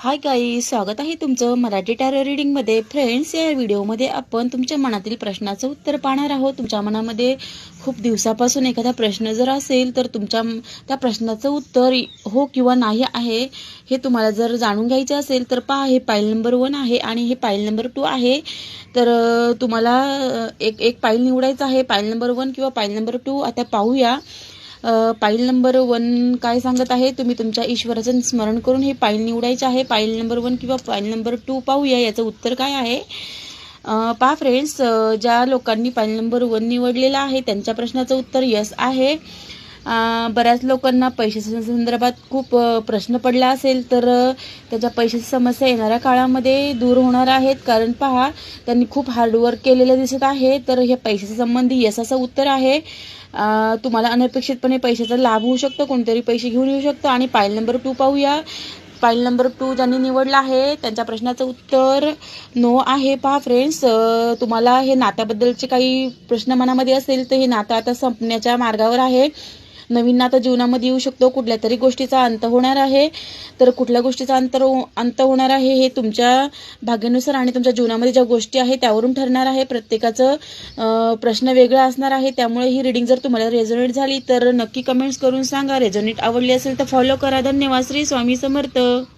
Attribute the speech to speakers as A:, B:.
A: हाय गाई स्वागत आहे तुमचं मराठी टॅरो रीडिंगमध्ये फ्रेंड्स या व्हिडिओमध्ये आपण तुमच्या मनातील प्रश्नाचं उत्तर पाहणार आहोत. तुमच्या मनामध्ये खूप दिवसापासून एखादा प्रश्न जर असेल तर तुमच्या त्या प्रश्नाचं उत्तर हो किंवा नाही आहे हे तुम्हाला जर जाणून घ्यायचं असेल तर पहा हे पाईल नंबर वन आहे आणि हे पाईल नंबर टू आहे. तर तुम्हाला एक एक पाईल निवडायचं आहे. पाईल नंबर वन किंवा पाईल नंबर टू आता पाहूया. पाईल नंबर वन काय सांगत आहे? तुम्ही तुमच्या ईश्वराचं स्मरण करून हे पाईल निवडायचे आहे. पाईल नंबर वन किंवा पाईल नंबर टू पाहूया. याचं उत्तर काय आहे? अ, पहा फ्रेंड्स ज्या लोकांनी पाईल नंबर वन निवडलेला आहे त्यांच्या प्रश्नाचं उत्तर यस आहे. बऱ्याच लोकांना पैशाच्या संदर्भात खूप प्रश्न पडला असेल तर त्याच्या पैशाची समस्या येणाऱ्या काळामध्ये दूर होणार आहेत. कारण पहा त्यांनी खूप हार्डवर्क केलेलं दिसत आहे तर हे पैशाच्या संबंधी यसाचं उत्तर आहे. तुम्हाला अनपेक्षितपणे पैशाचा लाभ होऊ शकतो कोणतरी पैसे घेऊन येऊ शकतो. आणि पायल नंबर टू पाहूया. पाईल नंबर टू ज्यांनी निवडला आहे त्यांच्या प्रश्नाचं उत्तर नो आहे. पहा फ्रेंड्स तुम्हाला हे नात्याबद्दलचे काही प्रश्न मनामध्ये असेल तर हे नातं आता संपण्याच्या मार्गावर आहे. नवीन आता जीवनामध्ये येऊ शकतो. कुठल्या तरी गोष्टीचा अंत होणार आहे. तर कुठल्या गोष्टीचा अंतर अंत होणार आहे हे तुमच्या भाग्यानुसार आणि तुमच्या जीवनामध्ये ज्या गोष्टी आहेत त्यावरून ठरणार आहे. प्रत्येकाचं प्रश्न वेगळा असणार आहे. त्यामुळे ही रिडिंग जर तुम्हाला रेझोनेट झाली तर नक्की कमेंट्स करून सांगा. रेझोनेट आवडली असेल तर फॉलो करा. धन्यवाद. श्री स्वामी समर्थ.